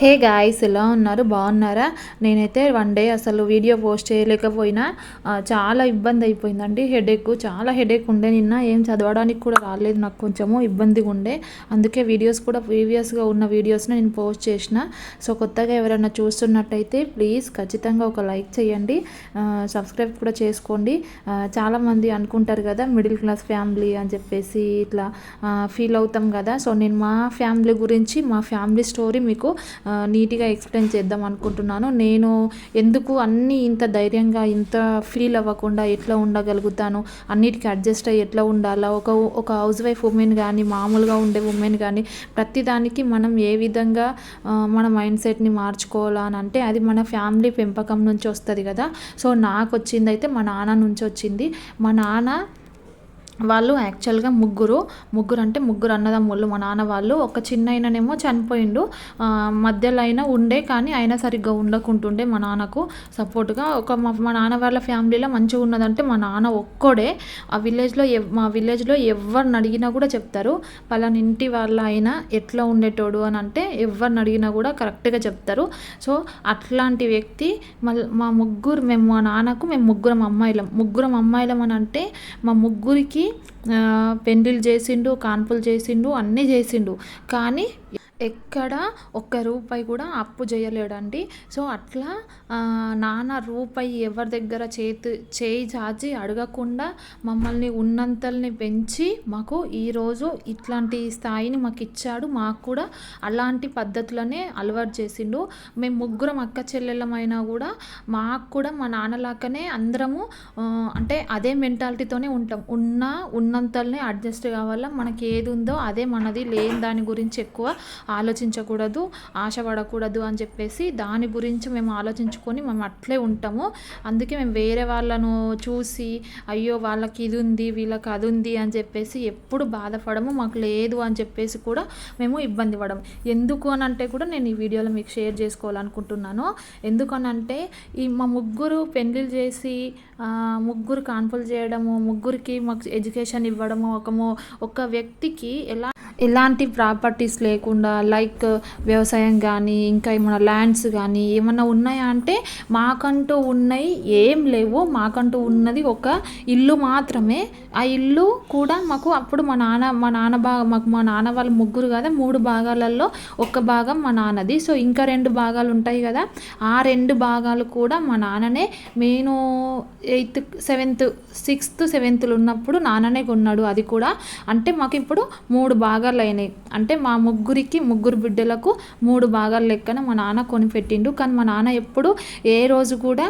Hey guys ఎలా ఉన్నారు? బాగున్నారా? నేనైతే వన్ డే అసలు వీడియో పోస్ట్ చేయలేకపోయినా. చాలా ఇబ్బంది అయిపోయిందండి. హెడేక్ చాలా హెడేక్ ఉండే నిన్న. ఏం చదవడానికి కూడా రాలేదు నాకు కొంచెము ఇబ్బందిగా ఉండే. అందుకే వీడియోస్ కూడా ప్రీవియస్గా ఉన్న వీడియోస్ని నేను పోస్ట్ చేసిన. సో కొత్తగా ఎవరైనా చూస్తున్నట్టయితే ప్లీజ్ ఖచ్చితంగా ఒక లైక్ చేయండి. సబ్స్క్రైబ్ కూడా చేసుకోండి. చాలామంది అనుకుంటారు కదా మిడిల్ క్లాస్ ఫ్యామిలీ అని చెప్పేసి ఇట్లా ఫీల్ అవుతాం కదా. సో నేను మా ఫ్యామిలీ గురించి మా ఫ్యామిలీ స్టోరీ మీకు నీట్గా ఎక్స్ప్లెయిన్ చేద్దాం అనుకుంటున్నాను. నేను ఎందుకు అన్నీ ఇంత ధైర్యంగా ఇంత ఫీల్ అవ్వకుండా ఎట్లా ఉండగలుగుతాను? అన్నిటికీ అడ్జస్ట్ అయ్యి ఎట్లా ఉండాలా? ఒక ఒక హౌస్ వైఫ్ ఉమెన్ కానీ మామూలుగా ఉండే ఉమెన్ కానీ ప్రతిదానికి మనం ఏ విధంగా మన మైండ్ సెట్ని మార్చుకోవాలా అని అంటే అది మన ఫ్యామిలీ పెంపకం నుంచి వస్తుంది కదా. సో నాకు వచ్చింది అయితే మా నాన్న నుంచి వచ్చింది. మా నాన్న వాళ్ళు యాక్చువల్గా ముగ్గురు ముగ్గురు అంటే ముగ్గురు అన్నదమ్ముళ్ళు మా నాన్న వాళ్ళు ఒక చిన్న ఆయననేమో చనిపోయిండు. మధ్యలో అయినా ఉండే కానీ అయినా సరిగ్గా ఉండకుంటుండే మా నాన్నకు సపోర్ట్గా ఒక మా నాన్న వాళ్ళ ఫ్యామిలీలో మంచిగా ఉన్నదంటే మా నాన్న ఒక్కడే. ఆ విలేజ్లో మా విలేజ్లో ఎవరిని అడిగినా కూడా చెప్తారు. పలానా ఇంటి వాళ్ళ అయినా ఎట్లా ఉండేటోడు అని అంటే ఎవరిని అడిగినా కూడా కరెక్ట్గా చెప్తారు. సో అట్లాంటి వ్యక్తి మళ్ళీ మా ముగ్గురు మేము మా నాన్నకు మేము ముగ్గురం అమ్మాయిలం. ముగ్గురం అమ్మాయిలం అని అంటే మా ముగ్గురికి ఆ, చేసిండు కాన్పులు చేసిండు అన్నీ చేసిండు. కానీ ఎక్కడ ఒక్క రూపాయి కూడా అప్పు చేయలేడండి. సో అట్లా నాన్న రూపాయి ఎవరి దగ్గర చేతి చేయి చాచి అడగకుండా మమ్మల్ని ఉన్నంతల్ని పెంచి మాకు ఈరోజు ఇట్లాంటి స్థాయిని మాకు ఇచ్చాడు మాకు కూడా అలాంటి పద్ధతులనే అలవాటు చేసిండు. మేము ముగ్గురం అక్క చెల్లెళ్ళమైనా కూడా మాకు కూడా మా నాన్నలాగానే అందరము అంటే అదే మెంటాలిటీతోనే ఉంటాం. ఉన్న ఉన్నంతలనే అడ్జస్ట్ కావాలా. మనకి ఏది ఉందో అదే మనది. లేని దాని గురించి ఎక్కువ ఆలోచించకూడదు ఆశపడకూడదు అని చెప్పేసి దాని గురించి మేము ఆలోచించుకొని మేము అట్లే ఉంటాము. అందుకే మేము వేరే వాళ్ళను చూసి అయ్యో వాళ్ళకి ఇది ఉంది వీళ్ళకి అది ఉంది అని చెప్పేసి ఎప్పుడు బాధపడము మాకు లేదు అని చెప్పేసి కూడా మేము ఇబ్బంది పడము. ఎందుకు అని అంటే కూడా నేను ఈ వీడియోలో మీకు షేర్ చేసుకోవాలనుకుంటున్నాను. ఎందుకనంటే ఈ మా ముగ్గురు పెళ్ళిళ్ళు చేసి ముగ్గురు కాన్పులు చేయడము ముగ్గురికి మాకు ఎడ్యుకేషన్ ఇవ్వడము ఒక ఒక వ్యక్తికి ఎలా ఎలాంటి ప్రాపర్టీస్ లేకుండా లైక్ వ్యవసాయం కానీ ఇంకా ఏమైనా ల్యాండ్స్ కానీ ఏమైనా ఉన్నాయా అంటే మాకంటూ ఉన్నాయి ఏం లేవు. మాకంటూ ఉన్నది ఒక ఇల్లు మాత్రమే. ఆ ఇల్లు కూడా మాకు అప్పుడు మా నాన్న మా నాన్న బాగా మాకు మా నాన్న వాళ్ళు ముగ్గురు కదా మూడు భాగాలలో ఒక భాగం మా నాన్నది. సో ఇంకా రెండు భాగాలు ఉంటాయి కదా ఆ రెండు భాగాలు కూడా మా నాన్ననే. నేను ఎయిత్ సెవెంత్ సిక్స్త్ సెవెంత్లు ఉన్నప్పుడు నాన్ననే కొన్నాడు. అది కూడా అంటే మాకు ఇప్పుడు మూడు భాగాలు అయినాయి అంటే మా ముగ్గురికి ముగ్గురు బిడ్డలకు మూడు భాగాలు లెక్కన మా నాన్న కొనిపెట్టిండు కానీ మా నాన్న ఎప్పుడు ఏ రోజు కూడా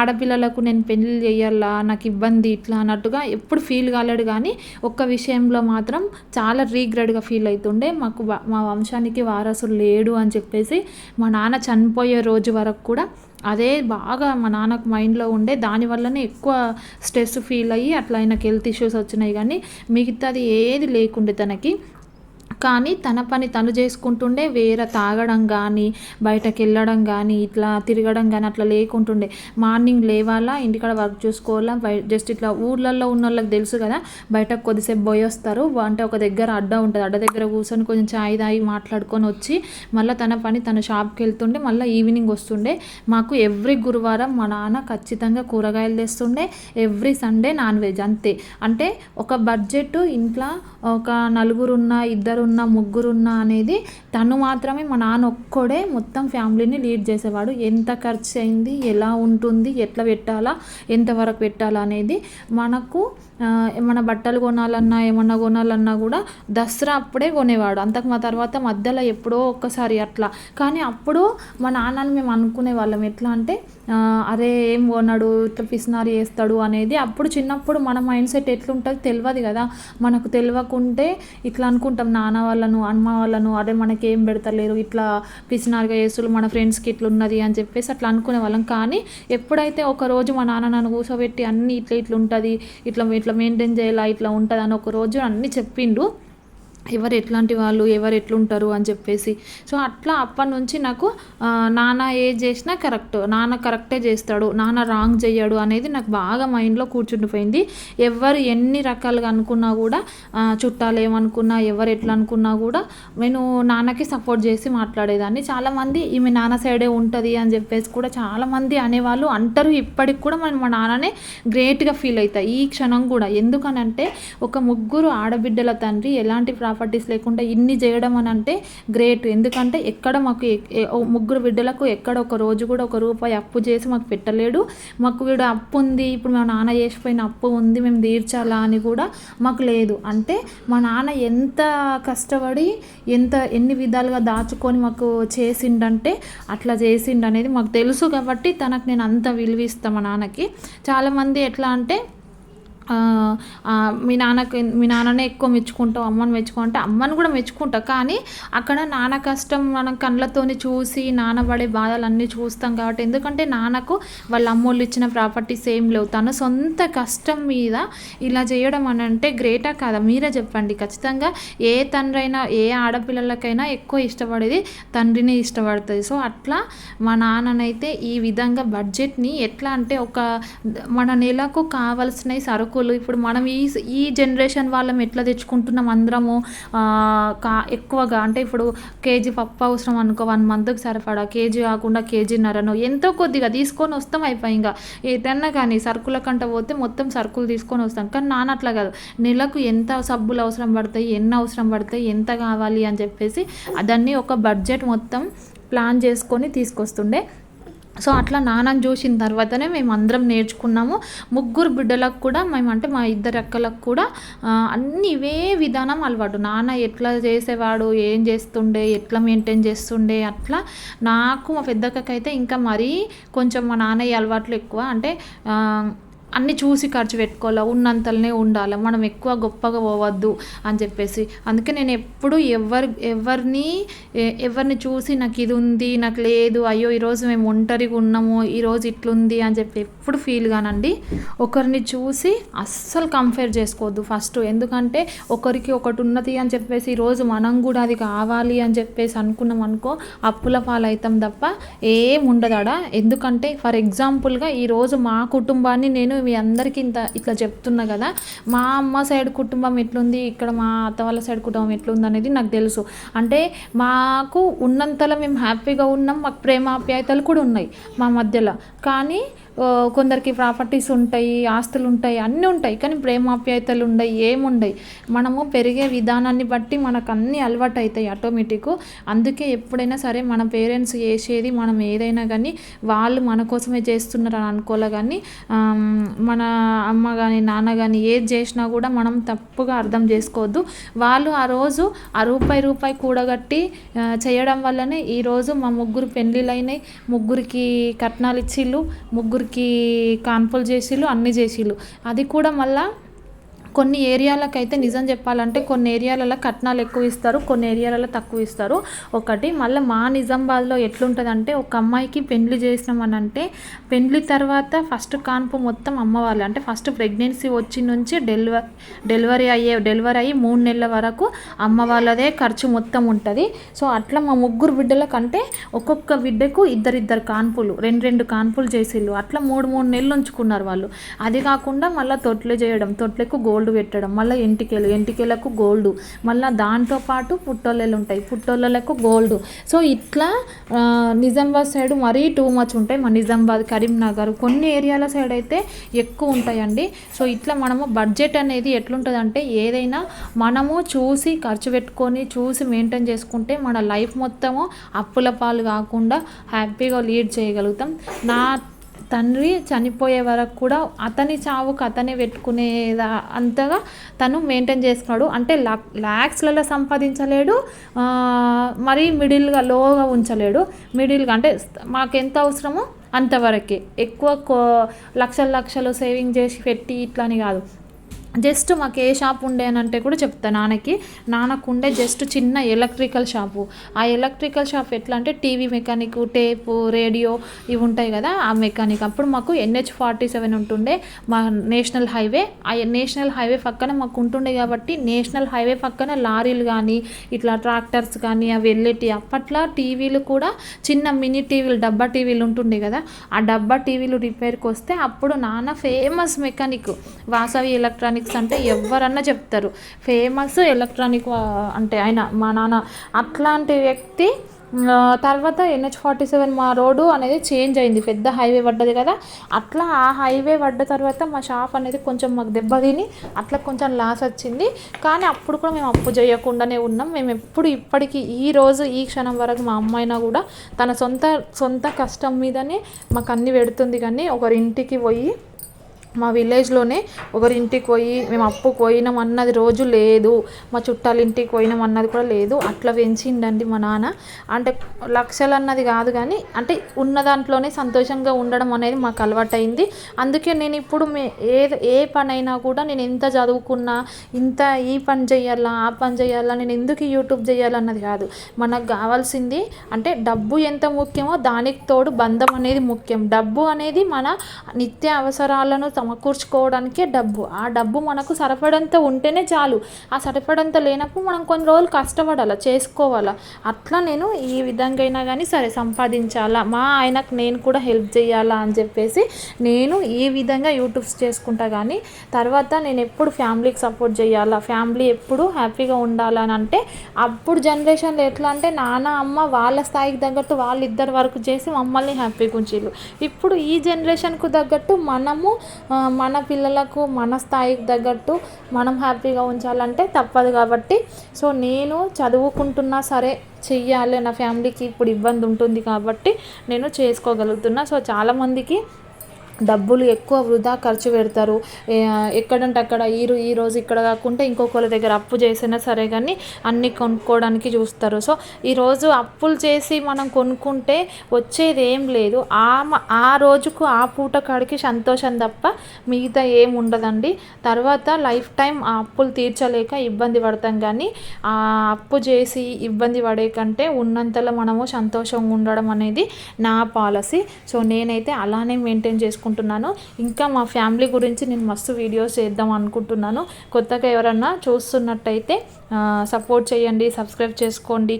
ఆడపిల్లలకు నేను పెళ్ళి చేయాలా నాకు ఇబ్బంది ఇట్లా అన్నట్టుగా ఎప్పుడు ఫీల్ కాలేడు. కానీ ఒక్క విషయంలో మాత్రం చాలా రీగ్రెడ్గా ఫీల్ అవుతుండే మాకు మా వంశానికి వారసులు లేడు అని చెప్పేసి మా నాన్న చనిపోయే రోజు వరకు కూడా అదే బాగా మా నాన్నకు మైండ్లో ఉండే. దానివల్లనే ఎక్కువ స్ట్రెస్ ఫీల్ అయ్యి అట్లా ఆయనకి హెల్త్ ఇష్యూస్ వచ్చినాయి. కానీ మిగతాది ఏది లేకుండే తనకి. కానీ తన పని తను చేసుకుంటుండే వేరే తాగడం కానీ బయటకు వెళ్ళడం కానీ ఇట్లా తిరగడం కానీ అట్లా లేకుంటుండే. మార్నింగ్ లేవాలా ఇంటికాడ వర్క్ చూసుకోవాలా బయ జస్ట్ ఇట్లా ఊర్లలో ఉన్న వాళ్ళకి తెలుసు కదా బయటకు కొద్దిసేపు పోయి వస్తారు. అంటే ఒక దగ్గర అడ్డ ఉంటుంది. అడ్డ దగ్గర కూర్చొని కొంచెం చాయ్ తాగి మాట్లాడుకొని వచ్చి మళ్ళీ తన పని తన షాప్కి వెళ్తుండే మళ్ళీ ఈవినింగ్ వస్తుండే. మాకు ఎవ్రీ గురువారం మా నాన్న ఖచ్చితంగా కూరగాయలు తెస్తుండే. ఎవ్రీ సండే నాన్ వెజ్ అంతే. అంటే ఒక బడ్జెట్ ఇంట్లో ఒక నలుగురున్న ఇద్దరు ఇద్దరున్నా ముగ్గురున్న అనేది తను మాత్రమే మా నాన్న ఒక్కడే మొత్తం ఫ్యామిలీని లీడ్ చేసేవాడు. ఎంత ఖర్చు అయింది ఎలా ఉంటుంది ఎట్లా పెట్టాలా ఎంతవరకు పెట్టాలా అనేది మనకు ఏమైనా బట్టలు కొనాలన్నా ఏమన్నా కొనాలన్నా కూడా దసరా అప్పుడే కొనేవాడు. అంతకు మా తర్వాత మధ్యలో ఎప్పుడో ఒక్కసారి అట్లా. కానీ అప్పుడు మా నాన్నని మేము అనుకునే వాళ్ళం. ఎట్లా అంటే అరే ఏం కొన్నాడు ఇట్లా పిసినారి చేస్తాడు అనేది అప్పుడు చిన్నప్పుడు మన మైండ్ సెట్ ఎట్లుంటుంది తెలియదు కదా. మనకు తెలియకుంటే ఇట్లా అనుకుంటాం నాన్న వాళ్ళను అమ్మ వాళ్ళను అరే మనకి ఏం పెడతలేరు ఇట్లా పిసినారిగా చేస్తులు మన ఫ్రెండ్స్కి ఇట్లా ఉన్నది అని చెప్పేసి అట్లా అనుకునే వాళ్ళం. కానీ ఎప్పుడైతే ఒకరోజు మా నాన్న నన్ను కూర్చోబెట్టి అన్ని ఇట్లా ఇట్లా ఉంటుంది ఇట్లా ఇట్లా మెయింటైన్ చేయాలా ఇట్లా ఉంటుంది అని ఒక రోజు అన్నీ చెప్పిండు. ఎవరు ఎట్లాంటి వాళ్ళు ఎవరు ఎట్లుంటారు అని చెప్పేసి. సో అట్లా అప్పటి నుంచి నాకు నాన్న ఏది చేసినా కరెక్ట్. నాన్న కరెక్టే చేస్తాడు నాన్న రాంగ్ చేయడు అనేది నాకు బాగా మైండ్లో కూర్చుండిపోయింది. ఎవరు ఎన్ని రకాలుగా అనుకున్నా కూడా చుట్టాలు ఏమనుకున్నా ఎవరు ఎట్లా అనుకున్నా కూడా నేను నాన్నకి సపోర్ట్ చేసి మాట్లాడేదాన్ని. చాలామంది ఈమె నాన్న సైడే ఉంటుంది అని చెప్పేసి కూడా చాలామంది అనేవాళ్ళు అంటారు. ఇప్పటికి కూడా మనం మా నాన్ననే గ్రేట్గా ఫీల్ అవుతాయి. ఈ క్షణం కూడా. ఎందుకనంటే ఒక ముగ్గురు ఆడబిడ్డల తండ్రి ఎలాంటి ప్రాపర్టీస్ లేకుండా ఇన్ని చేయడం అని అంటే గ్రేట్. ఎందుకంటే ఎక్కడ మాకు ముగ్గురు బిడ్డలకు ఎక్కడ ఒక రోజు కూడా ఒక రూపాయి అప్పు చేసి మాకు పెట్టలేడు. మాకు వీడు అప్పు ఉంది ఇప్పుడు మా నాన్న చేసిపోయిన అప్పు ఉంది మేము తీర్చాలా అని కూడా మాకు లేదు. అంటే మా నాన్న ఎంత కష్టపడి ఎంత ఎన్ని విధాలుగా దాచుకొని మాకు చేసిండంటే అట్లా చేసిండు అనేది మాకు తెలుసు కాబట్టి తనకు నేను అంత విలువిస్తాను మా నాన్నకి. చాలామంది ఎట్లా అంటే మీ నాన్నకి మీ నాన్ననే ఎక్కువ మెచ్చుకుంటావు అమ్మని మెచ్చుకుంటే అమ్మని కూడా మెచ్చుకుంటా. కానీ అక్కడ నాన్న కష్టం మనం కళ్ళతోని చూసి నాన్న పడే బాధలన్నీ చూస్తాం కాబట్టి ఎందుకంటే నాన్నకు వాళ్ళ అమ్మోళ్ళు ఇచ్చిన ప్రాపర్టీస్ ఏం లేవు. తన సొంత కష్టం మీద ఇలా చేయడం అని అంటే గ్రేటా కాదా? మీరే చెప్పండి. ఖచ్చితంగా ఏ తండ్రి అయినా ఏ ఆడపిల్లలకైనా ఎక్కువ ఇష్టపడేది తండ్రిని ఇష్టపడుతుంది. సో అట్లా మా నాన్ననైతే ఈ విధంగా బడ్జెట్ని ఎట్లా అంటే ఒక మన నెలకు కావాల్సిన సరుకులు ఇప్పుడు మనం ఈ ఈ జనరేషన్ వాళ్ళం ఎట్లా తెచ్చుకుంటున్నాం అందరము? కా ఎక్కువగా అంటే ఇప్పుడు కేజీ పప్పు అవసరం అనుకో వన్ మంత్కి సరిపడా కేజీ కాకుండా కేజీన్నరను ఎంతో కొద్దిగా తీసుకొని వస్తాం అయిపోయి ఇంకా ఏదన్నా కానీ సరుకుల కంట పోతే మొత్తం సరుకులు తీసుకొని వస్తాం. కానీ నాన్న అట్లా కాదు. నెలకు ఎంత సబ్బులు అవసరం పడతాయి ఎన్ని అవసరం పడతాయి ఎంత కావాలి అని చెప్పేసి అదన్నీ ఒక బడ్జెట్ మొత్తం ప్లాన్ చేసుకొని తీసుకొస్తుండే. సో అట్లా నాన్నని చూసిన తర్వాతనే మేము అందరం నేర్చుకున్నాము. ముగ్గురు బిడ్డలకు కూడా మేము అంటే మా ఇద్దరు అక్కలకు కూడా అన్ని ఇవే విధానం అలవాటు. నాన్న ఎట్లా చేసేవాడు ఏం చేస్తుండే ఎట్లా మెయింటైన్ చేస్తుండే అట్లా. నాకు మా పెద్దక్కకైతే ఇంకా మరీ కొంచెం మా నాన్నయ్య అలవాట్లు ఎక్కువ. అంటే అన్ని చూసి ఖర్చు పెట్టుకోవాలి? ఉన్నంతలోనే ఉండాలి? మనం ఎక్కువ గొప్పగా పోవద్దు అని చెప్పేసి. అందుకే నేను ఎప్పుడు ఎవరు ఎవరిని ఎవరిని చూసి నాకు ఇది ఉంది నాకు లేదు అయ్యో ఈరోజు మేము ఒంటరిగా ఉన్నాము ఈరోజు ఇట్లుంది అని చెప్పి ఎప్పుడు ఫీల్ కానండి ఒకరిని చూసి అస్సలు కంపేర్ చేసుకోవద్దు ఫస్ట్ ఎందుకంటే ఒకరికి ఒకటి ఉన్నది అని చెప్పేసి ఈరోజు మనం కూడా అది కావాలి అని చెప్పేసి అనుకున్నాం అనుకో అప్పుల పాలవుతాం తప్ప ఏం ఉండదాడా ఎందుకంటే ఫర్ ఎగ్జాంపుల్గా ఈరోజు మా కుటుంబాన్ని నేను మీ అందరికీ ఇంత ఇట్లా చెప్తున్నా కదా మా అమ్మ సైడ్ కుటుంబం ఎట్లుంది ఇక్కడ మా అత్త వాళ్ళ సైడ్ కుటుంబం ఎట్లుంది అనేది నాకు తెలుసు. అంటే మాకు ఉన్నంతలో మేము హ్యాపీగా ఉన్నాం మాకు ప్రేమ ఆప్యాయతలు కూడా ఉన్నాయి మా మధ్యలో. కానీ కొందరికి ప్రాపర్టీస్ ఉంటాయి ఆస్తులు ఉంటాయి అన్నీ ఉంటాయి. కానీ ప్రేమాప్యాయతలు ఉండవు ఏముండయి. మనము పెరిగే విధానాన్ని బట్టి మనకు అన్నీ అలవాటు అవుతాయి ఆటోమేటిక్ అందుకే ఎప్పుడైనా సరే మన పేరెంట్స్ చేసేది మనం ఏదైనా కానీ వాళ్ళు మన కోసమే చేస్తున్నారు అని అనుకోలే కానీ మన అమ్మ కానీ నాన్న కానీ ఏది చేసినా కూడా మనం తప్పుగా అర్థం చేసుకోవద్దు. వాళ్ళు ఆ రోజు ఆ రూపాయి రూపాయి కూడగట్టి చేయడం వల్లనే ఈరోజు మా ముగ్గురు పెళ్ళిళ్ళైనాయి ముగ్గురికి కట్నాలు ఇచ్చిళ్ళు. ముగ్గురికి కాన్పులు చేసిళ్ళు అన్నీ చేసిళ్ళు. అది కూడా మళ్ళా కొన్ని ఏరియాలకైతే నిజం చెప్పాలంటే కొన్ని ఏరియాలలో కట్నాలు ఎక్కువ ఇస్తారు కొన్ని ఏరియాలలో తక్కువ ఇస్తారు. ఒకటి మళ్ళీ మా నిజామాబాద్లో ఎట్లుంటుందంటే ఒక అమ్మాయికి పెండ్లి చేసినామని అంటే తర్వాత ఫస్ట్ కాన్పు మొత్తం అమ్మ వాళ్ళే. అంటే ఫస్ట్ ప్రెగ్నెన్సీ వచ్చి నుంచి డెలివరీ డెలివరీ అయ్యే డెలివరీ అయ్యి మూడు నెలల వరకు అమ్మ వాళ్ళదే ఖర్చు మొత్తం ఉంటుంది. సో అట్లా మా ముగ్గురు బిడ్డల కంటే ఒక్కొక్క బిడ్డకు ఇద్దరిద్దరు కాన్పులు రెండు రెండు కాన్పులు చేసిళ్ళు. అట్లా మూడు మూడు నెలలు ఉంచుకున్నారు వాళ్ళు. అది కాకుండా మళ్ళీ తొట్లు చేయడం తొట్లకు గోల్డ్ పెట్టడం మళ్ళీ ఎంటికెలు ఎంటికెలకు గోల్డ్. మళ్ళీ దాంతో పాటు పుట్టోళ్ళలు ఉంటాయి పుట్టోళ్ళలకు గోల్డ్. సో ఇట్లా నిజామాబాద్ సైడ్ మరీ టూ మచ్ ఉంటాయి. మన నిజామాబాద్ కరీంనగర్ కొన్ని ఏరియాల సైడ్ అయితే ఎక్కువ ఉంటాయండి. సో ఇట్లా మనము బడ్జెట్ అనేది ఎట్లుంటుందంటే ఏదైనా మనము చూసి ఖర్చు పెట్టుకొని చూసి మెయింటైన్ చేసుకుంటే మన లైఫ్ మొత్తము అప్పుల పాలు కాకుండా హ్యాపీగా లీడ్ చేయగలుగుతాం. నా తండ్రి చనిపోయే వరకు కూడా అతని చావుకు అతనే పెట్టుకునేదా అంతగా తను మెయింటైన్ చేసుకున్నాడు. అంటే లాక్ ల్యాక్స్లలో సంపాదించలేడు మరీ మిడిల్గా లోగా ఉంచలేడు. మిడిల్గా అంటే మాకు ఎంత అవసరమో అంతవరకే. ఎక్కువ కో లక్షలు లక్షలు సేవింగ్ చేసి పెట్టి ఇట్లా అని కాదు. జస్ట్ మాకు ఏ షాప్ ఉండే అని అంటే కూడా చెప్తా నాన్నకి. నాన్నకు ఉండే జస్ట్ చిన్న ఎలక్ట్రికల్ షాపు. ఆ ఎలక్ట్రికల్ షాప్ ఎట్లా అంటే టీవీ మెకానిక్ టేపు రేడియో ఇవి ఉంటాయి కదా ఆ మెకానిక్. అప్పుడు మాకు ఎన్హెచ్ ఫార్టీ సెవెన్ ఉంటుండే మా నేషనల్ హైవే. ఆ నేషనల్ హైవే పక్కన మాకు ఉంటుండే కాబట్టి నేషనల్ హైవే పక్కన లారీలు కానీ ఇట్లా ట్రాక్టర్స్ కానీ అవి వెళ్ళేటి. అప్పట్లో టీవీలు కూడా చిన్న మినీ టీవీలు డబ్బా టీవీలు ఉంటుండే కదా ఆ డబ్బా టీవీలు రిపేర్కి వస్తే అప్పుడు నాన్న famous mechanic. Vasavi electronic electronics అంటే ఎవరన్నా చెప్తారు. ఫేమస్ ఎలక్ట్రానిక్ అంటే ఆయన మా నాన్న. అట్లాంటి వ్యక్తి తర్వాత ఎన్హెచ్ ఫార్టీ సెవెన్ మా రోడ్డు అనేది చేంజ్ అయింది. పెద్ద హైవే పడ్డది కదా. అట్లా ఆ హైవే పడ్డ తర్వాత మా షాప్ అనేది కొంచెం మాకు దెబ్బ తిని అట్లా కొంచెం లాస్ వచ్చింది. కానీ అప్పుడు కూడా మేము అప్పు చేయకుండానే ఉన్నాం. మేము ఎప్పుడు ఇప్పటికీ ఈ రోజు ఈ క్షణం వరకు మా అమ్మాయినా కూడా తన సొంత సొంత కష్టం మీదనే మాకు అన్ని పెడుతుంది. కానీ ఒకరింటికి పోయి మా విలేజ్లోనే ఒకరింటికి పోయి మేము అప్పు పోయినాం అన్నది రోజు లేదు. మా చుట్టాల ఇంటికి పోయినాం అన్నది కూడా లేదు. అట్లా పెంచిండండి మా నాన్న. అంటే లక్షలు అన్నది కాదు కానీ అంటే ఉన్న దాంట్లోనే సంతోషంగా ఉండడం అనేది మాకు అలవాటైంది. అందుకే నేను ఇప్పుడు మే ఏ ఏ పని అయినా కూడా నేను ఎంత చదువుకున్నా ఇంత ఈ పని చేయాలా ఆ పని చేయాలా నేను ఎందుకు యూట్యూబ్ చేయాలన్నది కాదు. మనకు కావాల్సింది అంటే డబ్బు ఎంత ముఖ్యమో దానికి తోడు బంధం అనేది ముఖ్యం. డబ్బు అనేది మన నిత్య అవసరాలను సమకూర్చుకోవడానికే డబ్బు. ఆ డబ్బు మనకు సరిపడంత ఉంటేనే చాలు. ఆ సరిపడంత లేనప్పుడు మనం కొన్ని రోజులు కష్టపడాలా చేసుకోవాలా? అట్లా నేను ఈ విధంగా అయినా కానీ సరే సంపాదించాలా. మా ఆయనకు నేను కూడా హెల్ప్ చేయాలా అని చెప్పేసి నేను ఈ విధంగా యూట్యూబ్స్ చేసుకుంటా కానీ తర్వాత నేను ఎప్పుడు ఫ్యామిలీకి సపోర్ట్ చేయాలా ఫ్యామిలీ ఎప్పుడు హ్యాపీగా ఉండాలని అంటే అప్పుడు జనరేషన్లో ఎట్లా అంటే నాన్న అమ్మ వాళ్ళ స్థాయికి తగ్గట్టు వాళ్ళిద్దరు వరకు చేసి మమ్మల్ని హ్యాపీగా ఉంచిళ్ళు ఇప్పుడు ఈ జనరేషన్కు తగ్గట్టు మనము మన పిల్లలకు మన స్థాయికి తగ్గట్టు మనం హ్యాపీగా ఉంచాలంటే తప్పదు కాబట్టి. సో నేను చదువుకుంటున్నా సరే చెయ్యాలి. నా ఫ్యామిలీకి ఇప్పుడు ఇబ్బంది ఉంటుంది కాబట్టి నేను చేసుకోగలుగుతున్నా. సో చాలామందికి డబ్బులు ఎక్కువ వృధా ఖర్చు పెడతారు. ఎక్కడంటే అక్కడ ఈ ఈ రోజు ఇక్కడ కాకుండా ఇంకొకరి దగ్గర అప్పు చేసినా సరే కానీ అన్ని కొనుక్కోవడానికి చూస్తారు. సో ఈరోజు అప్పులు చేసి మనం కొనుక్కుంటే వచ్చేది ఏం లేదు. ఆ మ- ఆ రోజుకు ఆ పూట కాడికి సంతోషం తప్ప మిగతా ఏం ఉండదండి. తర్వాత లైఫ్ టైం ఆ అప్పులు తీర్చలేక ఇబ్బంది పడతాం కానీ ఆ అప్పు చేసి ఇబ్బంది పడే కంటే ఉన్నంతలో మనము సంతోషంగా ఉండడం అనేది నా పాలసీ. సో నేనైతే అలానే మెయింటైన్ చేసుకుంటాను చేసుకుంటున్నాను. ఇంకా మా ఫ్యామిలీ గురించి నేను మస్తు వీడియోస్ చేద్దాం అనుకుంటున్నాను. కొత్తగా ఎవరన్నా చూస్తున్నట్టయితే సపోర్ట్ చేయండి సబ్స్క్రైబ్ చేసుకోండి.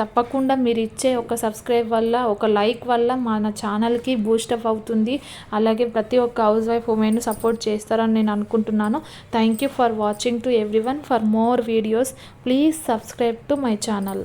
తప్పకుండా మీరు ఇచ్చే ఒక సబ్స్క్రైబ్ వల్ల ఒక లైక్ వల్ల మన ఛానల్కి బూస్టప్ అవుతుంది. అలాగే ప్రతి ఒక్క హౌస్ వైఫ్ ఉమెన్ సపోర్ట్ చేస్తారని నేను అనుకుంటున్నాను. Thank you for watching to everyone for more videos please subscribe to my channel.